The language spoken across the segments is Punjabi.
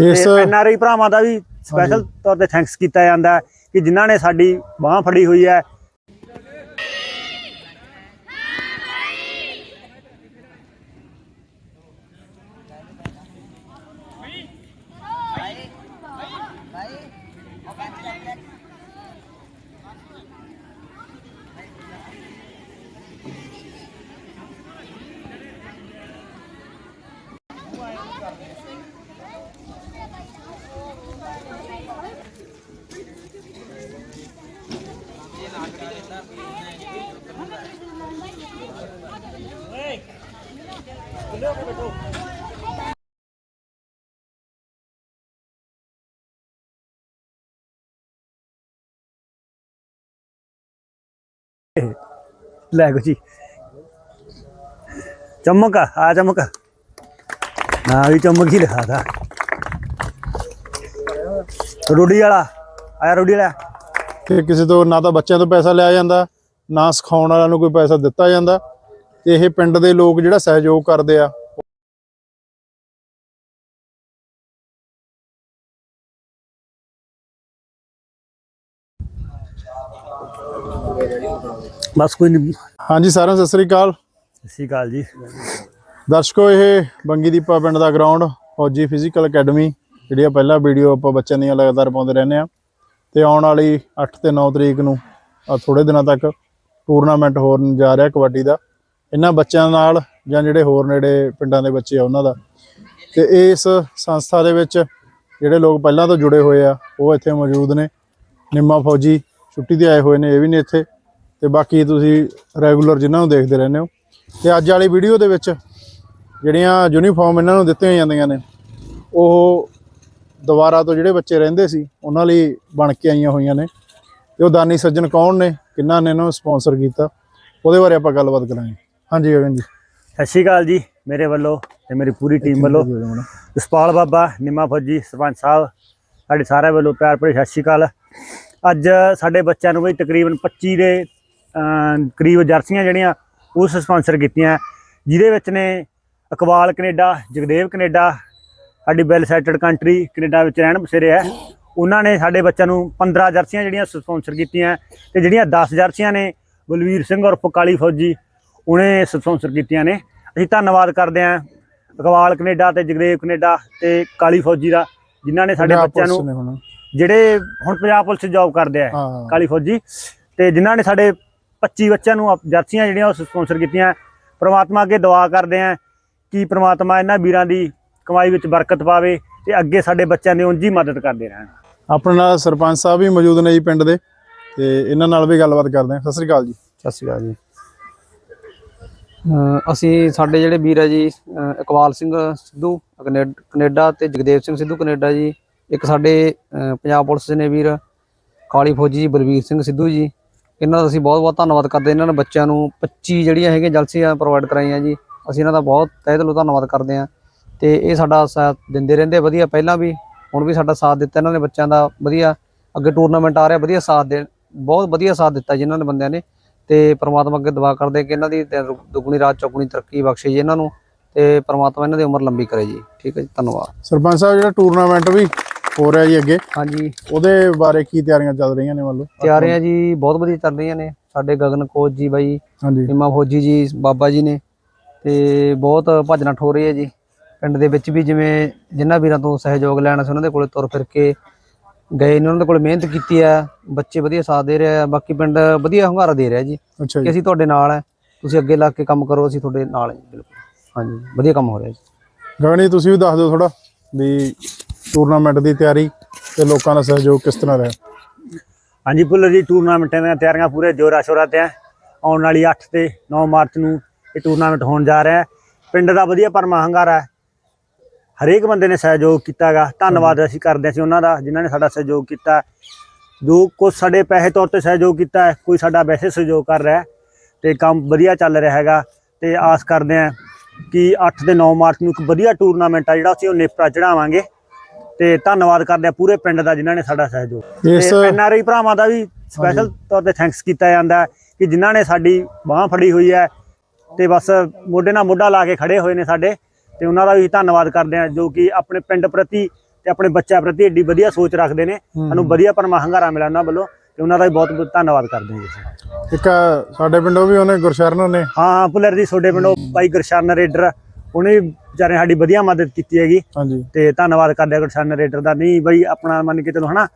ਇਸ ਤੇ ਐਨ ਆਰ ਆਈ ਭਰਾਵਾਂ ਦਾ ਵੀ ਸਪੈਸ਼ਲ ਤੌਰ ਤੇ ਥੈਂਕਸ ਕੀਤਾ ਜਾਂਦਾ ਕਿ ਜਿਨ੍ਹਾਂ ਨੇ ਸਾਡੀ ਬਾਹ ਫੜੀ ਹੋਈ ਹੈ ਲੈ ਗੋ ਜੀ। ਚਮਕ ਆ ਚਮਕ। ਨਾ ਵੀ ਚਮਕ ਹੀ ਲਿਖਾ ਥਾ ਰੋੜੀ ਵਾਲਾ, ਆਇਆ ਰੋੜੀ ਵਾਲਾ। ਕਿ ਕਿਸੇ ਤੋਂ ਨਾ ਤਾਂ ਬੱਚਿਆਂ ਤੋਂ ਪੈਸਾ ਲਿਆ ਜਾਂਦਾ, ਨਾ ਸਿਖਾਉਣ ਵਾਲਿਆਂ ਨੂੰ ਕੋਈ ਪੈਸਾ ਦਿੱਤਾ ਜਾਂਦਾ। ਤੇ ਇਹ ਪਿੰਡ ਦੇ ਲੋਕ ਜਿਹੜਾ ਸਹਿਯੋਗ ਕਰਦੇ ਆ ਬਸ ਕੋਈ ਨਹੀਂ ਹਾਂਜੀ ਸਾਰਿਆਂ ਨੂੰ ਸਤਿ ਸ੍ਰੀ ਅਕਾਲ। ਸਤਿ ਸ਼੍ਰੀ ਅਕਾਲ ਜੀ। ਦਰਸ਼ਕੋ ਇਹ ਬੰਗੀ ਦੀਪਾ ਪਿੰਡ ਦਾ ਗਰਾਊਂਡ ਫੌਜੀ ਫਿਜ਼ੀਕਲ ਅਕੈਡਮੀ ਜਿਹੜੀ ਆ ਪਹਿਲਾ ਵੀਡੀਓ ਆਪਾਂ ਬੱਚਿਆਂ ਦੀਆਂ ਲਗਾਤਾਰ ਪਾਉਂਦੇ ਰਹਿੰਦੇ ਆ। ਤੇ ਆਉਣ ਵਾਲੀ 8 ਤੇ 9 ਤਰੀਕ ਨੂੰ ਆ ਥੋੜੇ ਦਿਨਾਂ ਤੱਕ ਟੂਰਨਾਮੈਂਟ ਹੋਣ ਜਾ ਰਿਹਾ ਕਬੱਡੀ ਦਾ। ਇਹਨਾਂ ਬੱਚਿਆਂ ਨਾਲ ਜਾਂ ਜਿਹੜੇ ਹੋਰ ਨੇੜੇ ਪਿੰਡਾਂ ਦੇ ਬੱਚੇ ਆ ਉਹਨਾਂ ਦਾ। ਤੇ ਇਸ ਸੰਸਥਾ ਦੇ ਵਿੱਚ ਜਿਹੜੇ ਲੋਕ ਪਹਿਲਾਂ ਤੋਂ ਜੁੜੇ ਹੋਏ ਆ ਉਹ ਇੱਥੇ ਮੌਜੂਦ ਨੇ। ਨਿੰਮਾ ਫੌਜੀ ਛੁੱਟੀ ਤੇ ਆਏ ਹੋਏ ਨੇ ਇਹ ਵੀ ਨੇ ਇੱਥੇ। ਤੇ ਬਾਕੀ ਤੁਸੀਂ ਰੈਗੂਲਰ ਜਿਨ੍ਹਾਂ ਨੂੰ ਦੇਖਦੇ ਰਹਿੰਦੇ ਹੋ। ਤੇ ਅੱਜ ਵਾਲੀ ਵੀਡੀਓ ਦੇ ਵਿੱਚ ਜਿਹੜੀਆਂ ਯੂਨੀਫਾਰਮ ਇਹਨਾਂ ਨੂੰ ਦਿੱਤੀਆਂ ਜਾਂਦੀਆਂ ਨੇ ਉਹ ਦੁਬਾਰਾ ਤੋਂ ਜਿਹੜੇ ਬੱਚੇ ਰਹਿੰਦੇ ਸੀ ਉਹਨਾਂ ਲਈ ਬਣ ਕੇ ਆਈਆਂ ਹੋਈਆਂ ਨੇ। ਤੇ ਉਹ ਦਾਨੀ ਸੱਜਣ ਕੌਣ ਨੇ ਕਿੰਨਾਂ ਨੇ ਇਹਨਾਂ ਨੂੰ ਸਪਾਂਸਰ ਕੀਤਾ ਉਹਦੇ ਬਾਰੇ ਆਪਾਂ ਗੱਲਬਾਤ ਕਰਾਂਗੇ। ਹਾਂਜੀ ਗਗਨ ਜੀ। ਸਤਿ ਸ਼੍ਰੀ ਅਕਾਲ ਜੀ ਮੇਰੇ ਵੱਲੋਂ ਤੇ ਮੇਰੀ ਪੂਰੀ ਟੀਮ ਵੱਲੋਂ। ਜਸਪਾਲ ਬਾਬਾ ਨਿੰਮਾ ਫੌਜੀ ਸਰਪੰਚ ਸਾਹਿਬ ਸਾਡੇ ਸਾਰਿਆਂ ਵੱਲੋਂ ਪਿਆਰ ਭਰੀ ਸਤਿ ਸ਼੍ਰੀ ਅਕਾਲ। ਅੱਜ ਸਾਡੇ ਬੱਚਿਆਂ ਨੂੰ ਵੀ ਤਕਰੀਬਨ 25 ਦੇ ਕਰੀਬ ਜਰਸੀਆਂ ਜਿਹੜੀਆਂ ਉਸ ਸਪਾਂਸਰ ਕੀਤੀਆਂ। ਜਿਹਦੇ ਵਿੱਚ ਨੇ ਅਕਵਾਲ ਕੈਨੇਡਾ ਜਗਦੇਵ ਕੈਨੇਡਾ ਸਾਡੀ ਵੈਲ ਸੈਟਡ ਕੰਟਰੀ ਕੈਨੇਡਾ ਵਿੱਚ ਰਹਿਣ ਬਸੇਰੇ ਹੈ। ਉਹਨਾਂ ਨੇ ਸਾਡੇ ਬੱਚਿਆਂ ਨੂੰ 15 ਜਰਸੀਆਂ ਜਿਹੜੀਆਂ ਸਪਾਂਸਰ ਕੀਤੀਆਂ ਤੇ ਜਿਹੜੀਆਂ 10 ਜਰਸੀਆਂ ਨੇ ਬਲਵੀਰ ਸਿੰਘ ਔਰ ਕਾਲੀ ਫੌਜੀ ਉਹਨੇ ਸਪਾਂਸਰ ਕੀਤੀਆਂ ਨੇ। ਅਸੀਂ ਧੰਨਵਾਦ ਕਰਦੇ ਹਾਂ ਅਕਵਾਲ ਕੈਨੇਡਾ ਤੇ ਜਗਦੇਵ ਕੈਨੇਡਾ ਤੇ ਕਾਲੀ ਫੌਜੀ ਦਾ ਜਿਨ੍ਹਾਂ ਨੇ ਸਾਡੇ ਬੱਚਿਆਂ ਨੂੰ ਜਿਹੜੇ ਹੁਣ ਪੰਜਾਬ ਪੁਲਿਸ ਜੌਬ ਕਰਦੇ ਆ ਹਾਂ। ਕਾਲੀ ਫੌਜੀ। ਤੇ ਜਿਨ੍ਹਾਂ ਨੇ ਸਾਡੇ 25 ਬੱਚਿਆਂ ਨੂੰ ਆਪ- ਜਰਸੀਆਂ ਜਿਹੜੀਆਂ ਉਹ ਸਪਾਂਸਰ ਕੀਤੀਆਂ। ਪ੍ਰਮਾਤਮਾ ਅੱਗੇ ਦੁਆ ਕਰਦੇ ਆ ਕਿ ਪ੍ਰਮਾਤਮਾ ਇਹਨਾਂ ਵੀਰਾਂ ਦੀ ਕਮਾਈ ਵਿੱਚ ਬਰਕਤ ਪਾਵੇ ਤੇ ਅੱਗੇ ਸਾਡੇ ਬੱਚਿਆਂ ਦੀ ਉਂਝ ਹੀ ਮਦਦ ਕਰਦੇ ਰਹਿਣ। ਆਪਣੇ ਨਾਲ ਸਰਪੰਚ ਸਾਹਿਬ ਵੀ ਮੌਜੂਦ ਨੇ ਜੀ ਪਿੰਡ ਦੇ। ਤੇ ਇਹਨਾਂ ਨਾਲ ਵੀ ਗੱਲਬਾਤ ਕਰਦੇ ਹਾਂ ਸਤਿ ਸ੍ਰੀ ਅਕਾਲ ਜੀ। ਸਤਿ ਸ਼੍ਰੀ ਅਕਾਲ ਜੀ। ਅਹ ਅਸੀਂ ਸਾਡੇ ਜਿਹੜੇ ਵੀਰ ਆ ਜੀ ਅਹ ਇਕਬਾਲ ਸਿੰਘ ਸਿੱਧੂ ਕੈਨੇ- ਕੈਨੇਡਾ ਤੇ ਜਗਦੇਵ ਸਿੰਘ ਸਿੱਧੂ ਕੈਨੇਡਾ ਜੀ ਇੱਕ ਸਾਡੇ ਪੰਜਾਬ ਪੁਲਿਸ ਨੇ ਵੀਰ, ਕਾਲੀ ਫੌਜੀ ਜੀ ਬਲਵੀਰ ਸਿੰਘ ਸਿੱਧੂ ਜੀ। ਇਹਨਾਂ ਦਾ ਅਸੀਂ ਬਹੁਤ ਬਹੁਤ ਧੰਨਵਾਦ ਕਰਦੇ ਇਹਨਾਂ ਨੇ ਬੱਚਿਆਂ ਨੂੰ 25 ਜਿਹੜੀਆਂ ਹੈਗੀਆਂ ਜਲਸੀਆਂ ਪ੍ਰੋਵਾਈਡ ਕਰਾਈਆਂ ਜੀ। ਅਸੀਂ ਇਹਨਾਂ ਦਾ ਬਹੁਤ ਤਹਿ ਦਿਲੋਂ ਧੰਨਵਾਦ ਕਰਦੇ ਹਾਂ। ਤੇ ਇਹ ਸਾਡਾ ਸਾਥ ਦਿੰਦੇ ਰਹਿੰਦੇ ਵਧੀਆ। ਪਹਿਲਾਂ ਵੀ ਹੁਣ ਵੀ ਸਾਡਾ ਸਾਥ ਦਿੱਤਾ ਇਹਨਾਂ ਨੇ ਬੱਚਿਆਂ ਦਾ, ਵਧੀਆ। ਅੱਗੇ ਟੂਰਨਾਮੈਂਟ ਆ ਰਿਹਾ, ਵਧੀਆ ਸਾਥ ਦੇ, ਬਹੁਤ ਵਧੀਆ ਸਾਥ ਦਿੱਤਾ ਜੀ ਇਹਨਾਂ ਨੇ ਬੰਦਿਆਂ ਨੇ। ਤੇ ਪ੍ਰਮਾਤਮਾ ਅੱਗੇ ਦੁਆ ਕਰਦੇ ਕਿ ਇਹਨਾਂ ਦੀ ਤੇ ਦੁੱਗਣੀ ਰਾਤ, ਚੌਗੁਣੀ ਤਰੱਕੀ ਬਖਸ਼ੇ ਜੀ ਇਹਨਾਂ ਨੂੰ। ਤੇ ਪ੍ਰਮਾਤਮਾ ਇਹਨਾਂ ਦੀ ਉਮਰ ਲੰਬੀ ਕਰੇ ਜੀ। ਠੀਕ ਹੈ ਜੀ, ਧੰਨਵਾਦ। ਸਰਪੰਚ ਸਾਹਿਬ, ਜਿਹੜਾ ਟੂਰਨਾਮੈਂਟ ਵੀ ਹੋ ਰਿਹਾ ਜੀ ਅੱਗੇ। ਹਾਂਜੀ। ਉਹਦੇ ਬਾਰੇ ਕੀ ਤਿਆਰੀਆਂ ਚੱਲ ਰਹੀਆਂ ਨੇ ਲਓ ਤਿਆਰੀਆਂ ਜੀ ਬਹੁਤ ਵਧੀਆ ਚੱਲ ਰਹੀਆਂ ਨੇ। ਸਾਡੇ ਗਗਨ ਕੋਚ ਜੀ ਬਾਈ ਹਾਂਜੀ। ਫੌਜੀ ਜੀ ਬਾਬਾ ਜੀ ਨੇ। ਤੇ ਬਹੁਤ ਭਜਨਾ ਠੋ ਰਹੀ ਹੈ ਜੀ। ਪਿੰਡ ਦੇ ਵਿੱਚ ਵੀ ਜਿਵੇਂ ਜਿਨ੍ਹਾਂ ਵੀਰਾਂ ਤੋਂ ਸਹਿਯੋਗ ਲੈਣਾ ਸੀ ਉਹਨਾਂ ਦੇ ਕੋਲੇ ਤੁਰ ਫਿਰ ਕੇ ਗਏ ਨੇ ਉਹਨਾਂ ਦੇ ਕੋਲ ਮਿਹਨਤ ਕੀਤੀ ਆ ਬੱਚੇ ਵਧੀਆ ਸਾਥ ਦੇ ਰਹੇ ਆ। ਬਾਕੀ ਪਿੰਡ ਵਧੀਆ ਹੁੰਗਾਰਾ ਦੇ ਰਿਹਾ ਜੀ ਕਿ ਅਸੀਂ ਤੁਹਾਡੇ ਨਾਲ ਆ। ਤੁਸੀਂ ਅੱਗੇ ਲੱਗ ਕੇ ਕੰਮ ਕਰੋ ਅਸੀਂ ਤੁਹਾਡੇ ਨਾਲ ਹਾਂ ਜੀ ਬਿਲਕੁਲ। ਹਾਂਜੀ ਵਧੀਆ ਕੰਮ ਹੋ ਰਿਹਾ ਜੀ। ਗਗਨ ਜੀ ਤੁਸੀਂ ਵੀ ਦੱਸ ਦਿਓ ਥੋੜਾ ਵੀ ਟੂਰਨਾਮੈਂਟ ਦੀ ਤਿਆਰੀ ਤੇ ਲੋਕਾਂ ਦਾ ਸਹਿਯੋਗ ਕਿਸ ਤਰ੍ਹਾਂ ਰਿਹਾ? ਹਾਂਜੀ ਭੁੱਲਰ ਜੀ ਟੂਰਨਾਮੈਂਟਾਂ ਦੀਆਂ ਤਿਆਰੀਆਂ ਪੂਰੇ ਜ਼ੋਰਾਂ ਸ਼ੋਰਾਂ ਤੇ ਹੈ ਆਉਣ ਵਾਲੀ 8 ਤੇ 9 ਮਾਰਚ ਨੂੰ ਇਹ ਟੂਰਨਾਮੈਂਟ ਹੋਣ ਜਾ ਰਿਹਾ ਹੈ। ਪਿੰਡ ਦਾ ਵਧੀਆ ਪਰਮਾ ਹੰਗਾਰਾ ਹੈ। ਹਰੇਕ ਬੰਦੇ ਨੇ ਸਹਿਯੋਗ ਕੀਤਾਗਾ। ਧੰਨਵਾਦ ਅਸੀਂ ਕਰਦੇ ਸੀ ਉਹਨਾਂ ਦਾ, ਜਿਨ੍ਹਾਂ ਨੇ ਸਾਡਾ ਸਹਿਯੋਗ ਕੀਤਾ। ਜੋ ਕੁਝ ਸਾਡੇ ਪੈਸੇ ਤੌਰ ਤੇ ਸਹਿਯੋਗ ਕੀਤਾ ਹੈ, ਕੋਈ ਸਾਡਾ ਵੈਸੇ ਸਹਿਯੋਗ ਕਰ ਰਿਹਾ ਹੈ ਤੇ ਕੰਮ ਵਧੀਆ ਚੱਲ ਰਿਹਾ ਹੈਗਾ ਤੇ ਆਸ ਕਰਦੇ ਹਾਂ ਕਿ 8 ਤੇ 9 ਮਾਰਚ ਨੂੰ ਇੱਕ ਵਧੀਆ ਟੂਰਨਾਮੈਂਟ ਆ ਜਿਹੜਾ ਅਸੀਂ ਉਹ ਨੇਪਰਾ ਚੜਾਵਾਂਗੇ ਤੇ ਧੰਨਵਾਦ ਕਰਦੇ ਆ ਪੂਰੇ ਪਿੰਡ ਦਾ ਜਿਨ੍ਹਾਂ ਨੇ ਸਾਡਾ ਸਹਿਯੋਗ। ਇਸ ਤੇ ਐਨ ਆਰ ਆਈ ਭਰਾਵਾਂ ਦਾ ਵੀ ਸਪੈਸ਼ਲ ਤੌਰ ਤੇ ਥੈਂਕਸ ਕੀਤਾ ਜਾਂਦਾ ਹੈ ਕਿ ਜਿਨ੍ਹਾਂ ਨੇ ਸਾਡੀ ਬਾਹ ਫੜੀ ਹੋਈ ਹੈ ਤੇ ਬਸ ਮੋਢੇ ਨਾਲ ਮੋਢਾ ਲਾ ਕੇ ਖੜੇ ਹੋਏ ਨੇ ਸਾਡੇ ਤੇ ਉਹਨਾਂ ਦਾ ਵੀ ਧੰਨਵਾਦ ਕਰਦੇ ਹਾਂ ਜੋ ਕਿ ਆਪਣੇ ਪਿੰਡ ਪ੍ਰਤੀ ਤੇ ਆਪਣੇ ਬੱਚਿਆਂ ਪ੍ਰਤੀ ਏਡੀ ਵਧੀਆ ਸੋਚ ਰੱਖਦੇ ਨੇ। ਸਾਨੂੰ ਵਧੀਆ ਪਰਮਾ ਹੰਗਾਰਾ ਮਿਲਿਆ ਉਹਨਾਂ ਵੱਲੋਂ ਤੇ ਉਹਨਾਂ ਦਾ ਵੀ ਬਹੁਤ ਬਹੁਤ ਧੰਨਵਾਦ ਕਰਦੇ ਹਾਂ ਜੀ। ਇੱਕ ਆ ਸਾਡੇ ਪਿੰਡੋਂ ਵੀ ਉਹਨੇ ਗੁਰਸ਼ਰਨ ਨੇ। ਹਾਂ ਪੁਲਰ ਦੀ ਤੁਹਾਡੇ ਪਿੰਡੋਂ ਬਾਈ ਗੁਰਸ਼ਨ ਰੇਡਰ ਉਹਨੇ ਵਿਚਾਰੇ ਸਾਡੀ ਵਧੀਆ ਮਦਦ ਕੀਤੀ ਹੈਗੀ। ਹਾਂਜੀ। ਤੇ ਧੰਨਵਾਦ ਕਰਦੇ ਆ ਗੁਰਸ਼ਨ ਰੇਡਰ ਦਾ। ਨਹੀਂ ਬਈ ਆਪਣਾ ਮੰਨ ਕੇ ਚਲੋ ਹਨਾ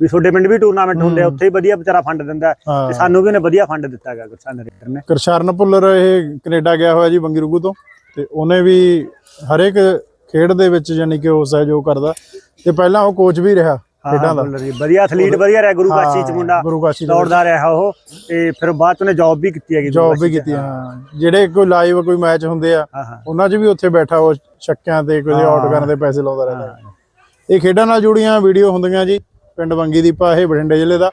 ਵੀ ਤੁਹਾਡੇ ਪਿੰਡ ਵੀ ਟੂਰਨਾਮੈਂਟ ਹੁੰਦੇ ਆ ਉੱਥੇ ਹੀ ਵਧੀਆ ਵਿਚਾਰਾ ਫੰਡ ਦਿੰਦਾ ਤੇ ਸਾਨੂੰ ਵੀ ਉਹਨੇ ਵਧੀਆ ਫੰਡ ਦਿੱਤਾ ਹੈਗਾ ਗੁਰਸ਼ਨ ਰੇਡਰ ਨੇ। ਗੁਰਸ਼ਰਨ ਭੁੱਲਰ ਇਹ ਕੈਨੇਡਾ ਗਿਆ ਹੋਇਆ ਜੀ ਬੰਗੀ ਰੁਗੂ ਤੋਂ ਤੇ ਉਹਨੇ ਵੀ ਹਰੇਕ ਖੇਡ ਦੇ ਵਿੱਚ ਯਾਨੀ ਕਿ ਉਹ ਸਹਿਯੋਗ ਕਰਦਾ। ਤੇ ਪਹਿਲਾਂ ਉਹ ਕੋਚ ਵੀ ਰਿਹਾ। ਖੇਡਾਂ ਦਾ। ਪੁੱਲਰ ਜੀ ਵਧੀਆ ਐਥਲੀਟ ਵਧੀਆ ਰਿਹਾ ਗੁਰੂ ਕਾਸ਼ੀ ਚ ਮੁੰਡਾ। ਗੁਰੂ ਕਾਸ਼ੀ ਦੌੜਦਾ ਰਿਹਾ ਉਹ। ਤੇ ਫਿਰ ਬਾਅਦ ਚ ਉਹਨੇ ਜੌਬ ਵੀ ਕੀਤੀ ਹੈਗੀ ਗੁਰੂ ਜੌਬ ਵੀ ਕਾਸ਼ੀ 'ਚ। ਕੀਤੀ ਹਾਂ। ਜਿਹੜੇ ਕੋਈ ਲਾਈਵ ਕੋਈ ਮੈਚ ਹੁੰਦੇ ਆ ਹਾਂ ਹਾਂ। ਉਹਨਾਂ 'ਚ ਵੀ ਉੱਥੇ ਬੈਠਾ ਉਹ ਛੱਕਿਆਂ ਤੇ ਕੋਈ ਆਊਟ ਕਰਨ ਦੇ ਪੈਸੇ ਲਾਉਂਦਾ ਰਹਿੰਦਾ। ਇਹ ਖੇਡਾਂ ਨਾਲ ਜੁੜੀਆਂ ਵੀਡੀਓ ਹੁੰਦੀਆਂ ਜੀ ਪਿੰਡ ਬੰਗੀ ਦੀਪਾ ਇਹ ਬਠਿੰਡੇ ਜ਼ਿਲ੍ਹੇ ਦਾ।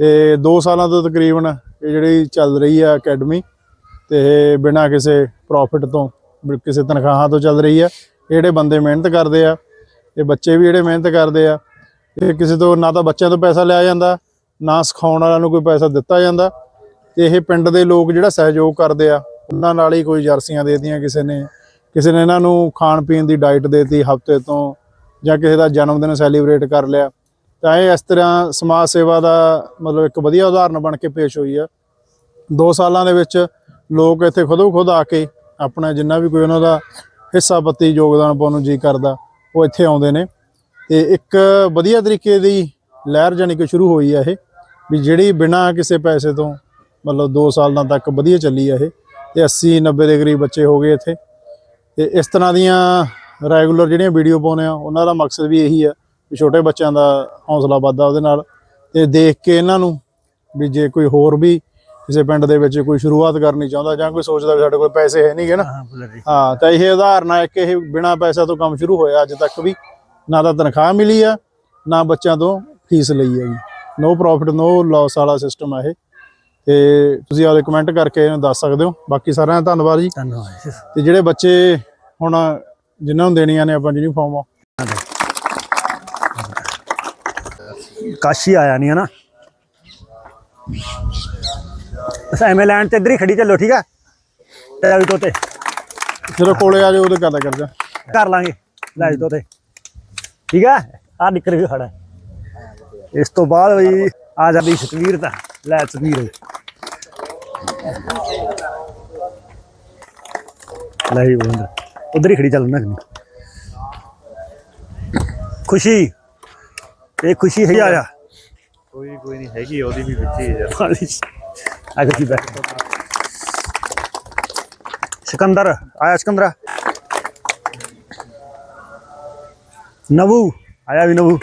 ਤੇ 2 ਸਾਲਾਂ ਤੋਂ ਤਕਰੀਬਨ ਇਹ ਜਿਹੜੀ ਚੱਲ ਰਹੀ ਆ ਅਕੈਡਮੀ ਤੇ ਬਿਨਾਂ ਕਿਸੇ ਪ੍ਰੋਫਿਟ ਤੋਂ ਕਿਸੇ ਤਨਖਾਹਾਂ ਤੋਂ ਚੱਲ ਰਹੀ ਆ। ਇਹ ਜਿਹੜੇ ਬੰਦੇ ਮਿਹਨਤ ਕਰਦੇ ਆ ਇਹ ਬੱਚੇ ਵੀ ਜਿਹੜੇ ਮਿਹਨਤ ਕਰਦੇ ਆ ਇਹ ਕਿਸੇ ਤੋਂ ਨਾ ਤਾਂ ਬੱਚਿਆਂ ਤੋਂ ਪੈਸਾ ਲਿਆ ਜਾਂਦਾ, ਨਾ ਸਿਖਾਉਣ ਵਾਲਿਆਂ ਨੂੰ ਕੋਈ ਪੈਸਾ ਦਿੱਤਾ ਜਾਂਦਾ। ਤੇ ਇਹ ਪਿੰਡ ਦੇ ਲੋਕ ਜਿਹੜਾ ਸਹਿਯੋਗ ਕਰਦੇ ਆ, ਉਹਨਾਂ ਨਾਲ ਹੀ ਕੋਈ ਜਰਸੀਆਂ ਦੇਤੀਆਂ ਕਿਸੇ ਨੇ। ਕਿਸੇ ਨੇ ਇਹਨਾਂ ਨੂੰ ਖਾਣ ਪੀਣ ਦੀ ਡਾਈਟ ਦੇਤੀ ਹਫ਼ਤੇ ਤੋਂ, ਜਾਂ ਕਿਸੇ ਦਾ ਜਨਮ ਦਿਨ ਸੈਲੀਬ੍ਰੇਟ ਕਰ ਲਿਆ। ਤਾਂ ਇਹ ਇਸ ਤਰ੍ਹਾਂ ਸਮਾਜ ਸੇਵਾ ਦਾ ਮਤਲਬ ਇੱਕ ਵਧੀਆ ਉਦਾਹਰਨ ਬਣ ਕੇ ਪੇਸ਼ ਹੋਈ ਆ। 2 ਸਾਲਾਂ ਦੇ ਵਿੱਚ ਲੋਕ ਇੱਥੇ ਖੁਦੋ ਖੁਦ ਆ ਕੇ ਆਪਣਾ ਜਿੰਨਾ ਵੀ ਕੋਈ ਉਹਨਾਂ ਦਾ ਹਿੱਸਾ ਪੱਤੀ ਯੋਗਦਾਨ ਪਾਉਣ ਨੂੰ ਜੀ ਕਰਦਾ, ਉਹ ਇੱਥੇ ਆਉਂਦੇ ਨੇ। ਤੇ ਇੱਕ ਵਧੀਆ ਤਰੀਕੇ ਦੀ ਲਹਿਰ ਜਾਨੀ ਕਿ ਸ਼ੁਰੂ ਹੋਈ ਆ ਇਹ ਵੀ ਜਿਹੜੀ ਬਿਨਾਂ ਕਿਸੇ ਪੈਸੇ ਤੋਂ ਮਤਲਬ 2 ਸਾਲਾਂ ਤੱਕ ਵਧੀਆ ਚੱਲੀ ਆ ਇਹ ਤੇ 80 90 ਦੇ ਕਰੀਬ ਬੱਚੇ ਹੋ ਗਏ ਇੱਥੇ। ਤੇ ਇਸ ਤਰ੍ਹਾਂ ਦੀਆਂ ਰੈਗੂਲਰ ਜਿਹੜੀਆਂ ਵੀਡੀਓ ਪਾਉਂਦੇ ਆ ਉਹਨਾਂ ਦਾ ਮਕਸਦ ਵੀ ਇਹੀ ਆ ਵੀ ਛੋਟੇ ਬੱਚਿਆਂ ਦਾ ਹੌਸਲਾ ਵੱਧਦਾ ਉਹਦੇ ਨਾਲ। ਤੇ ਦੇਖ ਕੇ ਇਹਨਾਂ ਨੂੰ ਵੀ ਜੇ ਕੋਈ ਹੋਰ ਵੀ ਕਿਸੇ ਪਿੰਡ ਦੇ ਵਿੱਚ ਕੋਈ ਸ਼ੁਰੂਆਤ ਕਰਨੀ ਚਾਹੁੰਦਾ ਜਾਂ ਕੋਈ ਸੋਚਦਾ ਵੀ ਸਾਡੇ ਕੋਲ ਪੈਸੇ ਹੈ ਨਹੀਂਗੇ ਨਾ ਹਾਂ ਹਾਂ ਤਾਂ ਇਹ ਉਦਾਹਰਨ ਹੈ ਕਿ ਇਹ ਬਿਨਾਂ ਪੈਸਾ ਤੋਂ ਕੰਮ ਸ਼ੁਰੂ ਹੋਇਆ ਅੱਜ ਤੱਕ ਵੀ। ਨਾ ਤਾਂ ਤਨਖਾਹ ਮਿਲੀ ਆ ਨਾ ਬੱਚਿਆਂ ਤੋਂ ਫੀਸ ਲਈ ਹੈਗੀ। ਨੋ ਪ੍ਰੋਫਿਟ ਨੋ ਲਾਸ ਵਾਲਾ ਸਿਸਟਮ ਹੈ ਇਹ। ਤੇ ਤੁਸੀਂ ਆਪਦੇ ਕਮੈਂਟ ਕਰਕੇ ਇਹਨੂੰ ਦੱਸ ਸਕਦੇ ਹੋ। ਬਾਕੀ ਸਾਰਿਆਂ ਦਾ ਧੰਨਵਾਦ ਜੀ। ਧੰਨਵਾਦ ਜੀ। ਤੇ ਜਿਹੜੇ ਬੱਚੇ ਹੁਣ ਜਿਨ੍ਹਾਂ ਨੂੰ ਦੇਣੀਆਂ ਨੇ ਆਪਾਂ ਯੂਨੀਫਾਰਮ ਕਾਸ਼ੀ ਆਇਆ ਨਹੀਂ ਹੈ ਨਾ। ਬਸ ਐਵੇਂ ਲੈਣ ਤੇ ਇੱਧਰ ਹੀ ਖੜੀ ਚੱਲੋ ਠੀਕ ਆ? ਤੇ ਵੀ ਤੋਤੇ। ਜਦੋਂ ਕੋਲੇ ਆ ਜਾਓ ਉਹਦੇ ਗੱਲ ਕਰ ਜਾ। ਕਰ ਲਾਂਗੇ। ਲੈ ਜੀ ਤੋਤੇ। ਠੀਕ ਆ? ਆ ਨਿਕਰ ਵੀ ਖੜਾ। ਹੈ। ਇਸ ਤੋਂ ਬਾਅਦ ਬਈ ਆ ਜਾਂਦੀ ਸਤਵੀਰ ਦਾ ਲੈ ਸਤਵੀਰ। ਲੈ ਬੰਦ। ਉਧਰ ਹੀ ਖੜੀ ਚੱਲਣਾ ਖੁਸ਼ੀ। ਇਹ ਖੁਸ਼ੀ ਹੈ ਆ ਜਾ। ਕੋਈ ਕੋਈ ਨਹੀਂ ਹੈਗੀ ਉਹਦੀ ਵੀ ਵਿੱਚ ਹੀ ਯਾਰ ਅਗਰ ਕੀ ਬੈਠ। ਸਿਕੰਦਰ ਆਇਆ ਸਿਕੰਦਰਾ। ਨਵੂ ਆਇਆ ਵੀ ਨਵੂ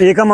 ਏਕਮ